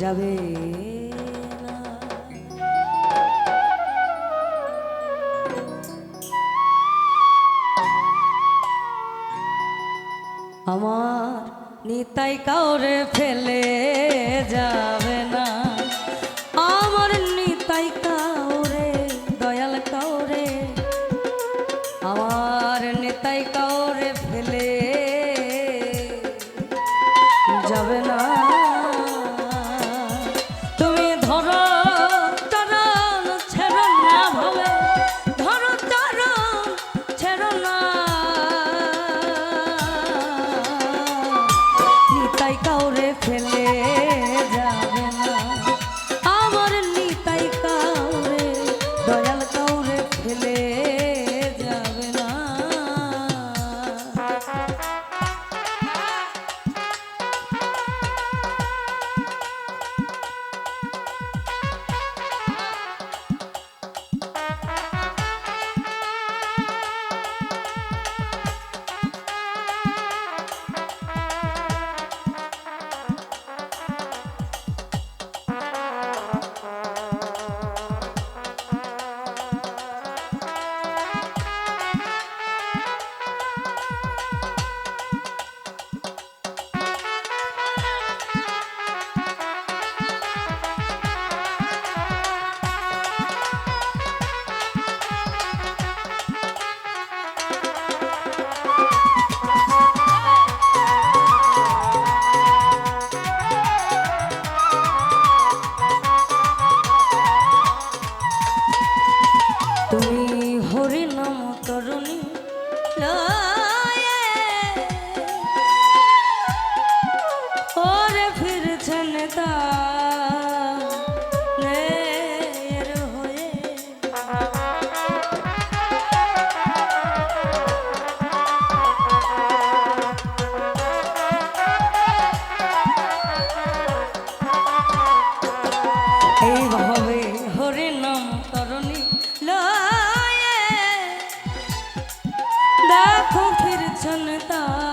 যাবে আমার নিতাই কাউরে ফেলে যাবে না। কাউরে ফিরছেন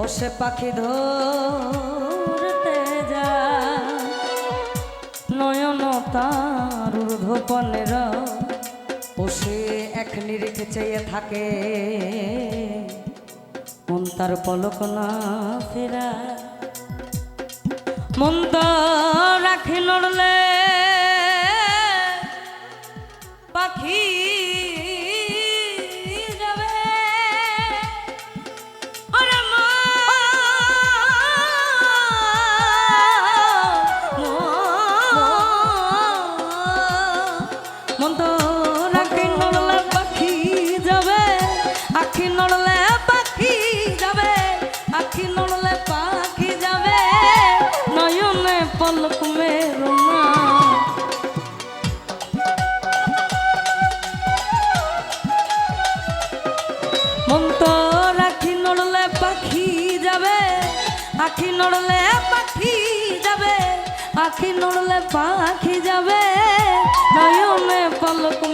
ও সে পাখি ধরতে যায়। নয়ন তার ঊর্ধ্বপনের ও সে এক নিরিখে চেয়ে থাকে। মন তার পলক না ফেরা মন তো রাখি নড়লে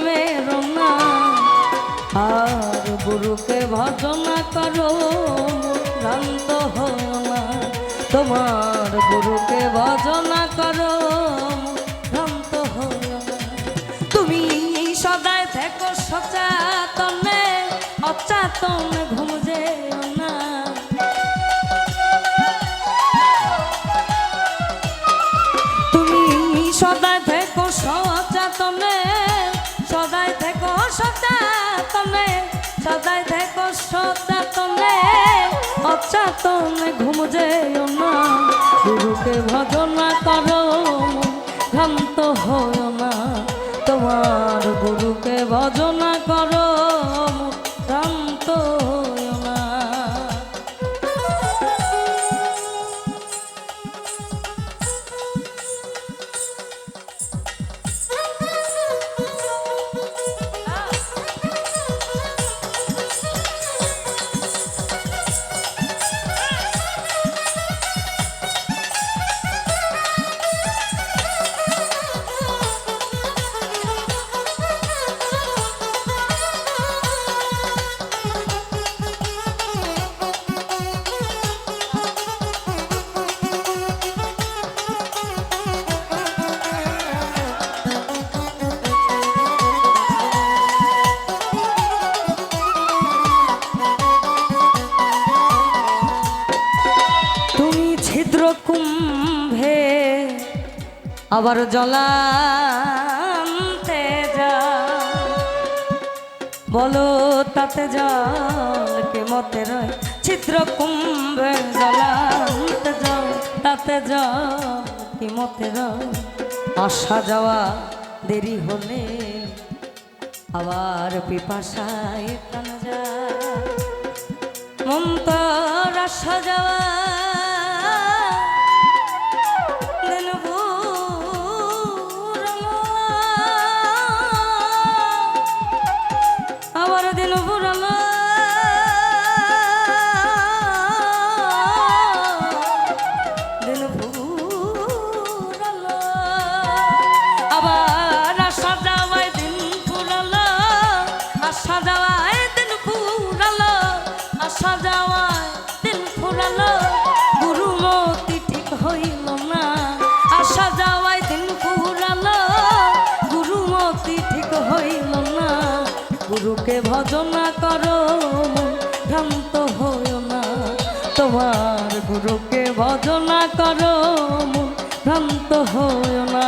মেরো না আর গুরুকে ভজনা করো ভ্রান্ত হও না। তোমার গুরুকে ভজনা করো ভ্রান্ত হও তুমি সদায় থেকো সচাতনে, অচেতনে ঘুম অচাতনে ঘুম যেও না। গুরুকে ভজনা করো ভ্রান্ত হও না। তোমার গুরুকে ভজনা করো। আবার জলান্তে যা বলো তাতে জল কে মতে রয়? ছিদ্র কুম্ভে জলান্তে যাও তাতে জল কি মতে রয়? আসা যাওয়া দেরি হলে আবার পিপাসায় টানা যায়। মন্তর আসা দিন গুরুকে ভজনা করো ভ্রান্ত হইও না। তোমার গুরুকে ভজনা করো ভ্রান্ত হইও না।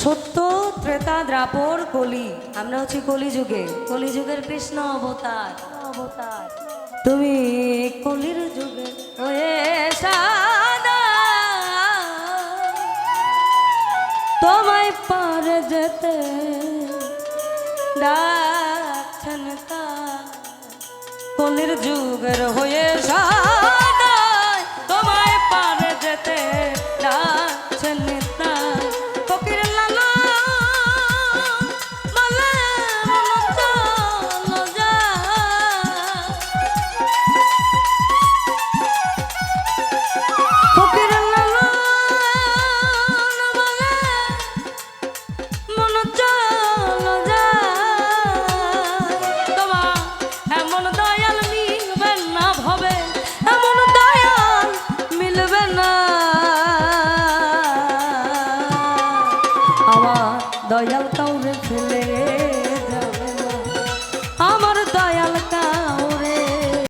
সত্য ত্রেতা দ্রাপর কলি। আমরা হচ্ছি কলিযুগে। কলিযুগের কৃষ্ণ অবতার। অবতার তুমি কলির যুগে হয়ে তোমায় পার যেতে। কলির যুগের হয়ে সাদা